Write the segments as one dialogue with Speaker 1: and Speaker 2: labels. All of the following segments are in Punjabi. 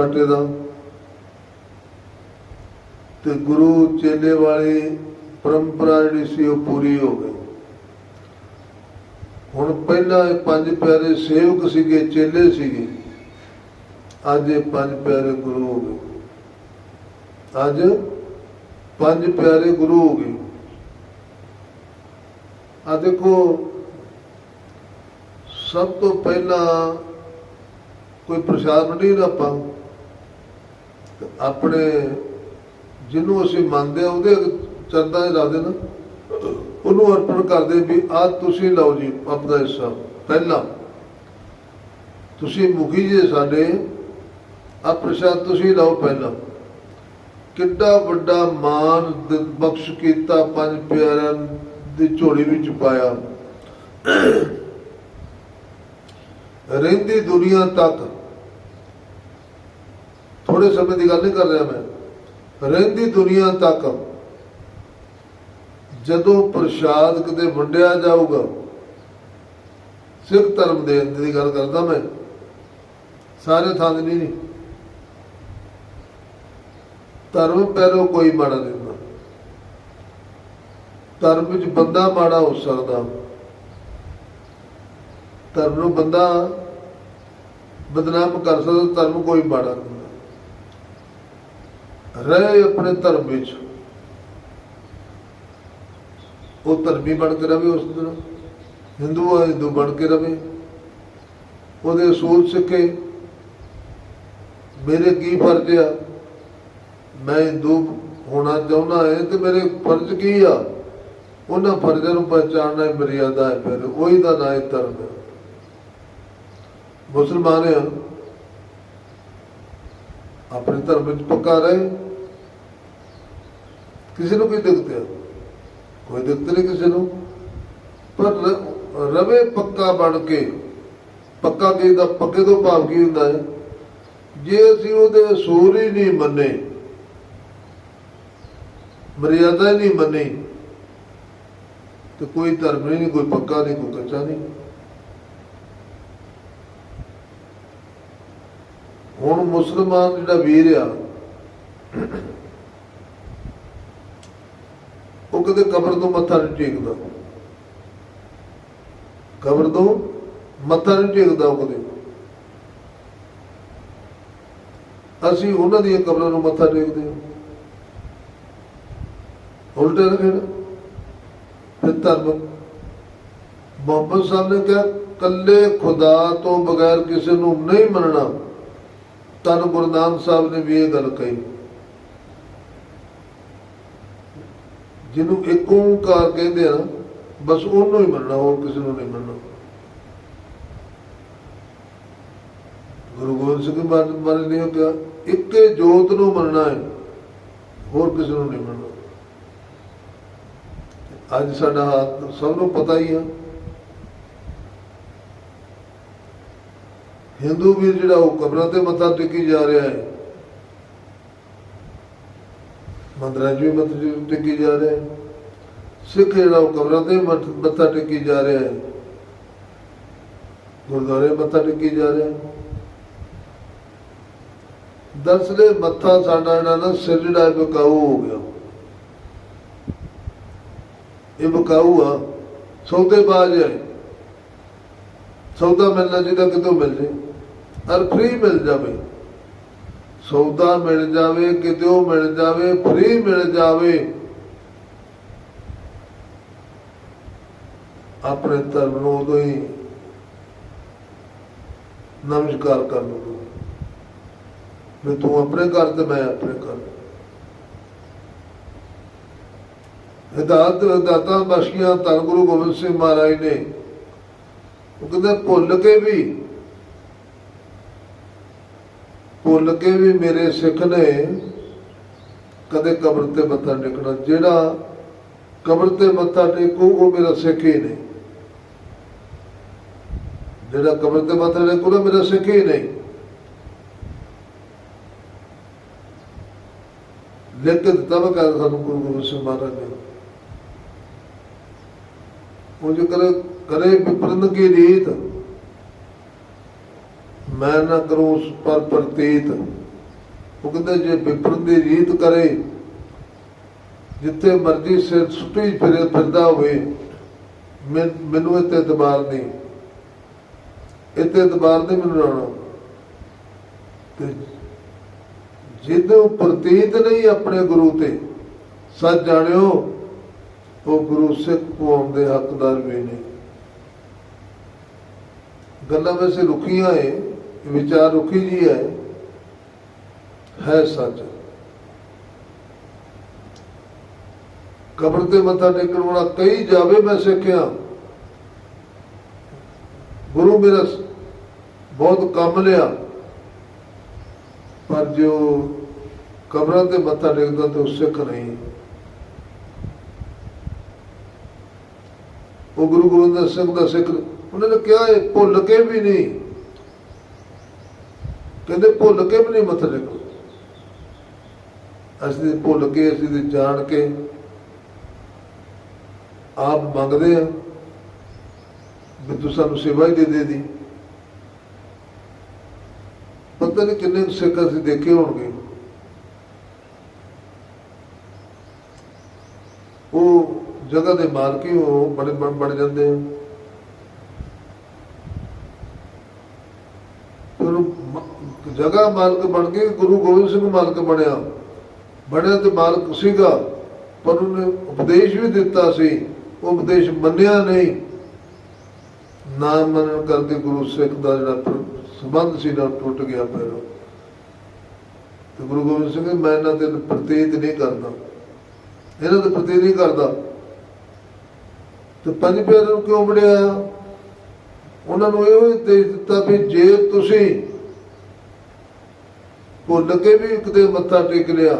Speaker 1: ਬਾਟੇ ਦਾ। ਤੇ ਗੁਰੂ ਚੇਲੇ ਵਾਲੀ ਪਰੰਪਰਾ ਜਿਹੜੀ ਸੀ ਉਹ ਪੂਰੀ ਹੋ ਗਈ। ਹੁਣ ਪਹਿਲਾਂ ਇਹ ਪੰਜ ਪਿਆਰੇ ਸੇਵਕ ਸੀਗੇ, ਚੇਲੇ ਸੀਗੇ। ਅੱਜ ਇਹ ਪੰਜ ਪਿਆਰੇ ਗੁਰੂ ਹੋ ਗਏ। ਅੱਜ ਪੰਜ ਪਿਆਰੇ ਗੁਰੂ ਹੋ ਗਏ। ਆ ਦੇਖੋ, ਸਭ ਤੋਂ ਪਹਿਲਾਂ ਕੋਈ ਪ੍ਰਸ਼ਾਦ ਨਹੀਂ ਆਪਾਂ ਆਪਣੇ ਜਿਹਨੂੰ ਅਸੀਂ ਮੰਨਦੇ ਆ, ਉਹਦੇ ਚਰਦਾ 'ਚ ਲਾ ਉਹਨੂੰ ਅਰਪਣ ਕਰਦੇ ਵੀ ਆ ਤੁਸੀਂ ਲਓ ਜੀ ਆਪਣਾ ਹਿੱਸਾ। ਪਹਿਲਾਂ ਤੁਸੀਂ ਮੁਖੀ ਜੇ ਸਾਡੇ, ਆ ਪ੍ਰਸ਼ਾਦ ਤੁਸੀਂ ਲਓ ਪਹਿਲਾਂ। ਕਿੱਡਾ ਵੱਡਾ ਮਾਨ ਬਖਸ਼ ਕੀਤਾ ਪੰਜ ਪਿਆਰਿਆਂ ਦੀ ਝੋਲੀ ਵਿੱਚ ਪਾਇਆ। ਰਹਿੰਦੀ ਦੁਨੀਆ ਤੱਕ ਥੋੜੇ ਸਮੇਂ ਦੀ ਗੱਲ ਨਹੀਂ ਕਰ ਰਿਹਾ ਮੈਂ। ਰਹਿੰਦੀ ਦੁਨੀਆ ਤੱਕ ਜਦੋਂ ਪ੍ਰਸ਼ਾਦ ਕਿਤੇ ਵੰਡਿਆ ਜਾਊਗਾ, ਸਿੱਖ ਧਰਮ ਦੇ ਅੰਦਰ ਦੀ ਗੱਲ ਕਰਦਾ ਮੈਂ। ਸਾਰੇ ਥਾਂ ਦੀ ਨਹੀਂ ਧਰਮ ਪੈਰੋ ਕੋਈ ਮਾੜਾ ਨਹੀਂ ਹੁੰਦਾ। ਧਰਮ ਵਿੱਚ ਬੰਦਾ ਮਾੜਾ ਹੋ ਸਕਦਾ। ਧਰਮ ਨੂੰ ਬੰਦਾ ਬਦਨਾਮ ਕਰ ਸਕਦਾ, ਧਰਮ ਕੋਈ ਮਾੜਾ ਨਹੀਂ। ਹੁੰਦਾ ਰਹੇ ਆਪਣੇ ਧਰਮ ਵਿੱਚ। ਉਹ ਧਰਮੀ ਬਣ ਕੇ ਰਵੇ ਉਸ ਦਿਨ। ਹਿੰਦੂ ਆ, ਹਿੰਦੂ ਬਣ ਕੇ ਰਵੇ। ਉਹਦੇ ਅਸੂਲ ਸਿੱਖੇ। ਮੇਰੇ ਕੀ ਫਰਜ਼ ਆ? ਮੈਂ ਹਿੰਦੂ ਹੋਣਾ ਚਾਹੁੰਦਾ ਹੈ ਤੇ ਮੇਰੇ ਫਰਜ਼ ਕੀ ਆ? ਉਹਨਾਂ ਫਰਜ਼ਾਂ ਨੂੰ ਪਛਾਣਨਾ ਹੀ ਮਰਿਆਦਾ ਹੈ ਫਿਰ। ਉਹੀ ਦਾ ਨਾਂ ਹੈ ਧਰਮ ਹੈ। ਮੁਸਲਮਾਨ ਆ ਆਪਣੇ ਧਰਮ ਵਿੱਚ ਪੱਕਾ ਰਹੇ। ਕਿਸੇ ਨੂੰ ਕੋਈ ਦਿੱਕਤ ਹੈ ਕੋਈ ਦਿੱਕਤ ਨਹੀਂ ਕਿਸੇ ਨੂੰ। ਪਰ ਰਵੇ ਪੱਕਾ ਬਣ ਕੇ, ਪੱਕਾ ਕੀ ਦਾ ਪੱਕੇ ਤੋਂ ਭਾਵ ਕੀ ਹੁੰਦਾ ਹੈ? ਜੇ ਅਸੀਂ ਉਹਦੇ ਅਸੂਲ ਹੀ ਨਹੀਂ ਮੰਨੇ, ਮਰਿਆਦਾ ਹੀ ਨਹੀਂ ਮੰਨੀ, ਤੇ ਕੋਈ ਧਰਮ ਨਹੀਂ, ਕੋਈ ਪੱਕਾ ਨਹੀਂ, ਕੋਈ ਕੱਚਾ ਨਹੀਂ। ਹੁਣ ਮੁਸਲਮਾਨ ਜਿਹੜਾ ਵੀਰ ਆ ਕਦੇ ਕਬਰ ਤੋਂ ਮੱਥਾ ਨਹੀਂ ਟੇਕਦਾ। ਕਬਰ ਤੋਂ ਮੱਥਾ ਨਹੀਂ ਟੇਕਦਾ ਉਹ ਕਦੇ। ਅਸੀਂ ਉਹਨਾਂ ਦੀਆਂ ਕਬਰਾਂ ਨੂੰ ਮੱਥਾ ਟੇਕਦੇ ਹਾਂ। ਉਲਟੇ ਨਾ ਫਿਰ ਫਿਰ ਧਰਮ। ਮੁਹੰਮਦ ਸਾਹਿਬ ਨੇ ਕਿਹਾ ਕੱਲੇ ਖੁਦਾ ਤੋਂ ਬਗੈਰ ਕਿਸੇ ਨੂੰ ਨਹੀਂ ਮੰਨਣਾ। ਤਨ ਗੁਰੂ ਨਾਨਕ ਸਾਹਿਬ ਨੇ ਵੀ ਇਹ ਗੱਲ ਕਹੀ। ਜਿਹਨੂੰ ਇੱਕ ਓੰਕਾਰ ਕਹਿੰਦੇ ਆ ਨਾ, ਬਸ ਉਹਨੂੰ ਹੀ ਮੰਨਣਾ ਹੋਰ ਕਿਸੇ ਨੂੰ ਨਹੀਂ ਮੰਨਣਾ। ਗੁਰੂ ਗੋਬਿੰਦ ਸਿੰਘ ਮਹਾਰਾਜ ਮਹਾਰਾਜ ਨੇ ਕਿਹਾ ਇੱਕੇ ਜੋਤ ਨੂੰ ਮੰਨਣਾ ਹੈ ਹੋਰ ਕਿਸੇ ਨੂੰ ਨਹੀਂ ਮੰਨਣਾ। ਅੱਜ ਸਾਡਾ ਹਾਲ ਸਭ ਨੂੰ ਪਤਾ ਹੀ ਆ। ਹਿੰਦੂ ਵੀਰ ਜਿਹੜਾ ਉਹ ਕਬਰਾਂ ਤੇ ਮੱਥਾ ਟੇਕੀ ਜਾ ਰਿਹਾ ਹੈ ਮੰਦਰਾਂ 'ਚ ਵੀ ਮੱਥਾ ਟੇਕੀ ਜਾ ਰਿਹਾ ਹੈ। ਸਿੱਖ ਜਿਹੜਾ ਉਹ ਕਬਰਾਂ ਤੇ ਮੱਥ- ਮੱਥਾ ਟੇਕੀ ਜਾ ਰਿਹਾ ਹੈ। ਗੁਰਦੁਆਰੇ ਮੱਥਾ ਟੇਕੀ ਜਾ ਰਿਹਾ ਹੈ। ਦਰਸਲੇ ਮੱਥਾ ਸਾਡਾ ਜਿਹੜਾ ਨਾ ਸਿਰ ਜਿਹੜਾ ਬਕਾਊ ਹੋ ਗਿਆ। ਇਹ ਬਕਾਊ ਆ। ਸੌਦੇਬਾਜ਼ ਹੈ। ਸੌਦਾ ਮਿਲਣਾ ਚਾਹੀਦਾ ਕਿਤੋਂ ਮਿਲ ਜੇ। ਅਰ ਫ੍ਰੀ ਮਿਲ ਜਾਵੇ। ਸੌਦਾ ਮਿਲ ਜਾਵੇ, ਕਿਤੇ ਉਹ ਮਿਲ ਜਾਵੇ ਫ੍ਰੀ ਮਿਲ ਜਾਵੇ। ਆਪਣੇ ਧਰਮ ਨੂੰ ਉਦੋਂ ਹੀ ਨਮਸਕਾਰ ਕਰ ਲਓ ਵੀ ਤੂੰ ਆਪਣੇ ਘਰ ਤੇ ਮੈਂ ਆਪਣੇ ਘਰ। ਹਿਦਾਇਤ ਦਾਤਾ ਬਖਸ਼ੀਆਂ ਧੰਨ ਗੁਰੂ ਗੋਬਿੰਦ ਸਿੰਘ ਮਹਾਰਾਜ ਨੇ। ਉਹ ਕਹਿੰਦੇ ਭੁੱਲ ਕੇ ਵੀ ਭੁੱਲ ਕੇ ਵੀ ਮੇਰੇ ਸਿੱਖ ਨੇ ਕਦੇ ਕਬਰ ਤੇ ਮੱਥਾ ਟੇਕਣਾ। ਜਿਹੜਾ ਕਬਰ ਤੇ ਮੱਥਾ ਟੇਕੂ, ਉਹ ਮੇਰਾ ਸਿੱਖ ਹੀ ਨਹੀਂ। ਜਿਹੜਾ ਕਬਰ ਤੇ ਮੱਥਾ ਟੇਕੂ ਨਾ ਮੇਰਾ ਸਿੱਖ ਹੀ ਨਹੀਂ। ਲਿਖ ਕੇ ਦਿੱਤਾ ਵਾ ਕਹਿੰਦਾ ਸਾਨੂੰ ਗੁਰੂ ਗੋਬਿੰਦ ਸਿੰਘ ਮਹਾਰਾਜ ਨੇ। ਉਹ ਜੋ ਕਰੇ ਕਰੇ ਵਿਪਰਨ ਕੀ ਰੀਤ। ਮੈਂ ਨਾ ਕਰੂੰ ਉਸ ਪਰ ਪ੍ਰਤੀਤ। ਉਹ ਕਹਿੰਦੇ, ਜੇ ਵਿਪਰਨ ਦੀ ਰੀਤ ਕਰੇ, ਜਿੱਥੇ ਮਰਜ਼ੀ ਸਿਰ ਸੁੱਟੀ ਫਿਰੇ, ਫਿਰਦਾ ਹੋਵੇ ਮੈਨ- ਮੈਨੂੰ ਇੱਥੇ ਦਬਾਰ ਨਹੀਂ। ਇੱਥੇ ਇਤਬਾਰ ਨਹੀਂ ਮੈਨੂੰ ਲਾਉਣਾ। ਤੇ ਜਿਹਨੂੰ ਪ੍ਰਤੀਤ ਨਹੀਂ ਆਪਣੇ ਗੁਰੂ ਤੇ, ਸੱਚ ਜਾਣਿਓ, ਉਹ ਗੁਰੂ ਸਿੱਖ ਕੌਮ ਦੇ ਹੱਕਦਾਰ ਵੀ ਨਹੀਂ ਗੱਲਾਂ ਵੈਸੇ ਰੁਕੀਆਂ ਏ। ਵਿਚਾਰ ਰੁਕੀ ਜੀ ਹੈ ਹੈ ਸੱਚ। ਕਬਰ ਤੇ ਮੱਥਾ ਟੇਕਣ ਵਾਲਾ ਕਈ ਜਾਵੇ ਮੈਂ ਸਿੱਖਿਆ। ਗੁਰੂ ਮੇਰਾ ਬਹੁਤ ਕੰਮ ਲਿਆ। ਪਰ ਜੋ ਕਬਰਾਂ ਤੇ ਮੱਥਾ ਟੇਕਦਾ ਤੇ ਉਹ ਸਿੱਖ ਨਹੀਂ। ਉਹ ਗੁਰੂ ਗੋਬਿੰਦ ਸਿੰਘ ਦਾ ਸਿੱਖ ਉਹਨਾਂ ਨੇ ਕਿਹਾ ਇਹ ਭੁੱਲ ਕੇ ਵੀ ਨਹੀਂ। ਕਹਿੰਦੇ ਭੁੱਲ ਕੇ ਵੀ ਨਹੀਂ ਮੱਥਾ ਟੇਕੋ ਅਸੀਂ ਭੁੱਲ ਕੇ, ਅਸੀਂ ਤੇ ਜਾਣ ਕੇ ਆਪ ਮੰਗਦੇ ਆ ਵੀ ਤੂੰ ਸਾਨੂੰ ਸੇਵਾ ਹੀ ਦੇ ਦੇ ਦੀ ਪਤਾ ਨਹੀਂ ਕਿੰਨੇ ਕੁ ਸਿੱਖ ਅਸੀਂ ਦੇਖੇ ਹੋਣਗੇ। ਉਹ ਜਗ੍ਹਾ ਦੇ ਮਾਲਕੀ ਉਹ ਬੜੇ ਬਣ ਜਾਂਦੇ ਆ। ਫਿਰ ਉਹ ਜਗ੍ਹਾ ਮਾਲਕ ਬਣ ਕੇ ਗੁਰੂ ਗੋਬਿੰਦ ਸਿੰਘ ਮਾਲਕ ਬਣਿਆ। ਬਣਿਆ ਤੇ ਮਾਲਕ ਸੀਗਾ, ਪਰ ਉਹਨੇ ਉਪਦੇਸ਼ ਵੀ ਦਿੱਤਾ ਸੀ, ਉਹ ਉਪਦੇਸ਼ ਮੰਨਿਆ ਨਹੀਂ। ਨਾ ਮੰਨਣ ਕਰਕੇ ਗੁਰੂ ਸਿੱਖ ਦਾ ਜਿਹੜਾ ਪ੍ਰ- ਸੰਬੰਧ ਸੀ ਨਾ, ਟੁੱਟ ਗਿਆ ਫਿਰ। ਤੇ ਗੁਰੂ ਗੋਬਿੰਦ ਸਿੰਘ ਮੈਂ ਇਹਨਾਂ ਦੇ ਪ੍ਰਤੀਤ ਨਹੀਂ ਕਰਦਾ। ਇਹਨਾਂ ਦੇ ਪ੍ਰਤੀਤ ਨਹੀਂ ਕਰਦਾ। ਤੇ ਪੰਜ ਪਿਆਰਿਆਂ ਨੂੰ ਕਿਉਂ ਬੜਿਆ ਉਹਨਾਂ ਨੂੰ ਇਹੋ ਹੀ ਦਿੱਤਾ ਵੀ ਜੇ ਤੁਸੀਂ ਭੁੱਲ ਕੇ ਵੀ ਕਿਤੇ ਮੱਥਾ ਟੇਕ ਲਿਆ।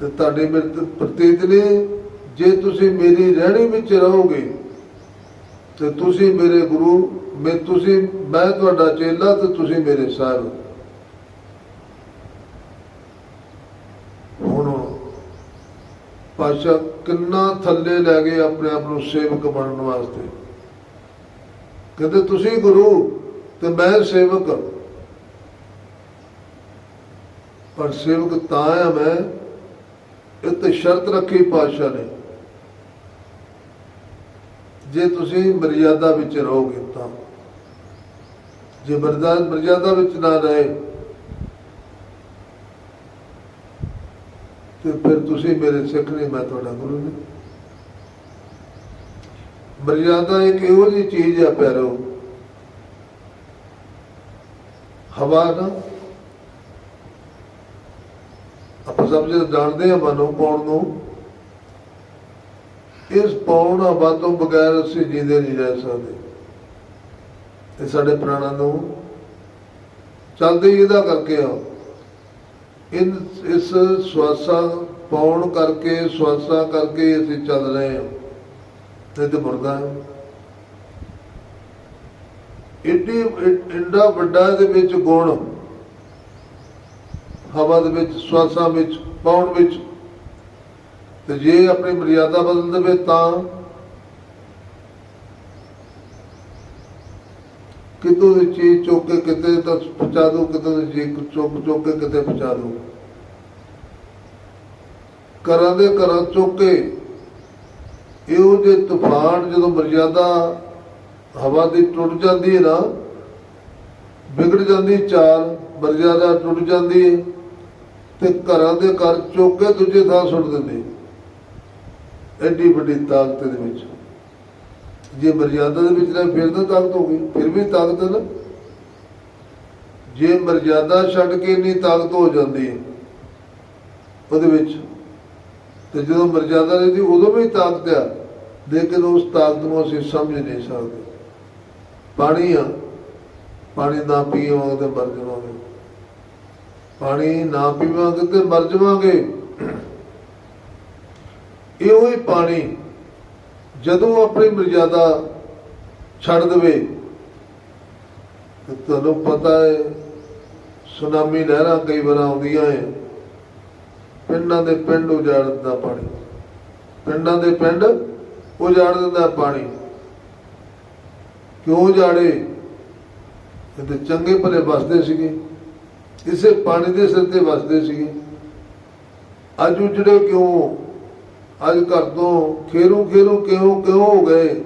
Speaker 1: ਤੇ ਤੁਹਾਡੇ ਮੇਰੇ ਤੇ ਪ੍ਰਤੀਤ ਨੇ, ਜੇ ਤੁਸੀਂ ਮੇਰੀ ਰਹਿਣੀ ਵਿੱਚ ਰਹੋਗੇ, ਤੇ ਤੁਸੀਂ ਮੇਰੇ ਗੁਰੂ, ਮੈਂ ਤੁਸੀਂ, ਮੈਂ ਤੁਹਾਡਾ ਚੇਲਾ ਤੇ ਤੁਸੀਂ ਮੇਰੇ ਸਾਹਿਬ ਹੁਣ ਪਾਸ਼ਾ ਕਿੰਨਾ ਥੱਲੇ ਲੈ ਗਏ ਆਪਣੇ ਆਪ ਨੂੰ ਸੇਵਕ ਬਣਨ ਵਾਸਤੇ। ਕਹਿੰਦੇ ਤੁਸੀਂ ਗੁਰੂ ਤੇ ਮੈਂ ਸੇਵਕ। ਪਰ ਸੇਵਕ ਤਾਂ ਆ ਮੈਂ ਇਹ ਤੇ ਸ਼ਰਤ ਰੱਖੀ ਪਾਤਸ਼ਾਹ ਨੇ। ਜੇ ਤੁਸੀਂ ਮਰਿਆਦਾ ਵਿੱਚ ਰਹੋਗੇ ਤਾਂ। ਜੇ ਮਰਜ਼ਾ ਮਰਿਆਦਾ ਵਿੱਚ ਨਾ ਰਹੇ, ਤੇ ਫਿਰ ਤੁਸੀਂ ਮੇਰੇ ਸਿੱਖ ਨਹੀਂ, ਮੈਂ ਤੁਹਾਡਾ ਗੁਰੂ ਨਹੀਂ। ਮਰਿਆਦਾ ਇੱਕ ਇਹੋ ਜਿਹੀ ਚੀਜ਼ ਆ ਪਿਆਰੋ। ਹਵਾ ਨਾ ਆਪਾਂ ਸਭ ਜਾਣਦੇ ਆ ਮਨੋਂ ਪਾਉਣ ਨੂੰ, ਇਸ ਪਾਉਣ ਹਵਾ ਤੋਂ ਬਗੈਰ ਅਸੀਂ ਜੀਂਦੇ ਨਹੀਂ ਰਹਿ ਸਕਦੇ। ਤੇ ਸਾਡੇ ਪ੍ਰਾਣਾਂ ਨੂੰ ਚੱਲਦੇ ਹੀ ਇਹਦਾ ਕਰਕੇ ਆ। ਇਸ ਸਵਾਸਾਂ ਪਾਉਣ ਕਰਕੇ, ਸਵਾਸਾਂ ਕਰਕੇ ਅਸੀਂ ਚੱਲ ਰਹੇ ਹਾਂ। ਨਹੀਂ ਤੇ ਮੁਰਦਾ ਹੈ। ਇੱਡੀ ਇੰਡਾ ਵੱਡਾ ਦੇ ਵਿੱਚ ਗੁਣ ਹਵਾ ਦੇ ਵਿੱਚ, ਸਵਾਸਾਂ ਵਿੱਚ, ਪਾਉਣ ਵਿੱਚ। ਤੇ ਜੇ ਆਪਣੀ ਮਰਿਆਦਾ ਬਦਲ ਦੇਵੇ ਤਾਂ ਕਿਤੋਂ ਦੀ ਚੀਜ਼ ਚੁੱਕ ਕੇ ਕਿਤੇ ਤਾਂ ਪਹੁੰਚਾ ਦੋ ਕਿਤੋਂ ਦੀ ਚੀਜ਼ ਚੁੱਕ ਚੁੱਕ ਕੇ ਕਿਤੇ ਪਹੁੰਚਾ ਦੋ ਘਰਾਂ ਦੇ ਘਰਾਂ ਚੁੱਕ ਕੇ ਇਹੋ ਜਿਹੇ ਤੂਫਾਨ ਜਦੋਂ ਮਰਿਆਦਾ ਹਵਾ ਦੀ ਟੁੱਟ ਜਾਂਦੀ ਹੈ ਨਾ, ਵਿਗੜ ਜਾਂਦੀ ਚਾਲ ਮਰਜ਼ਾਦਾ ਟੁੱਟ ਜਾਂਦੀ ਹੈ। ਤੇ ਘਰਾਂ ਦੇ ਘਰ ਚੁੱਕ ਕੇ ਦੂਜੇ ਥਾਂ ਸੁੱਟ ਦਿੰਦੇ। ਐਡੀ ਵੱਡੀ ਤਾਕਤ ਦੇ ਵਿੱਚ। ਜੇ ਮਰਜ਼ਾਦਾ ਦੇ ਵਿੱਚ ਰਹਿ, ਫਿਰ ਤਾਂ ਤਾਕਤ ਹੋ ਗਈ, ਫਿਰ ਵੀ ਤਾਕਤ ਨਾ। ਜੇ ਮਰਜ਼ਾਦਾ ਛੱਡ ਕੇ ਇੰਨੀ ਤਾਕਤ ਹੋ ਜਾਂਦੀ ਉਹਦੇ ਵਿੱਚ, ਤੇ ਜਦੋਂ ਮਰਜ਼ਾਦਾ ਰਹਿੰਦੀ, ਉਦੋਂ ਵੀ ਤਾਕਤ ਆ। ਲੇਕਿਨ ਉਸ ਤਾਕਤ ਨੂੰ ਅਸੀਂ ਸਮਝ ਨਹੀਂ ਸਕਦੇ। ਪਾਣੀ ਆ, ਪਾਣੀ ਨਾ ਪੀਵਾਂਗੇ ਤੇ ਮਰ ਜਾਵਾਂਗੇ। ਪਾਣੀ ਨਾ ਪੀਵਾਂਗੇ ਤੇ ਮਰ ਜਾਵਾਂਗੇ। ਇਹੋ ਹੀ ਪਾਣੀ ਜਦੋਂ ਆਪਣੀ ਮਰਜ਼ਾਦਾ ਛੱਡ ਦੇਵੇ ਤੁਹਾਨੂੰ ਪਤਾ ਹੈ, ਸੁਨਾਮੀ ਲਹਿਰਾਂ ਕਈ ਵਾਰ ਆਉਂਦੀਆਂ ਹੈ। ਪਿੰਡਾਂ ਦੇ ਪਿੰਡ ਉਜਾੜ ਦਿੰਦਾ ਪਾਣੀ। ਪਿੰਡਾਂ ਦੇ ਪਿੰਡ ਉਜਾੜ ਦਿੰਦਾ ਪਾਣੀ। ਕਿਉਂ ਉਜਾੜੇ? ਇਹ ਤੇ ਚੰਗੇ ਭਲੇ ਵਸਦੇ ਸੀਗੇ। ਇਸੇ ਪਾਣੀ ਦੇ ਸਿਰ ਤੇ ਵਸਦੇ ਸੀਗੇ। ਅੱਜ ਉਜੜੇ ਕਿਉਂ? ਅੱਜ ਘਰ ਤੋਂ ਖੇਰੂ ਖੇਰੂ ਕਿਉਂ ਕਿਉਂ ਹੋ ਗਏ?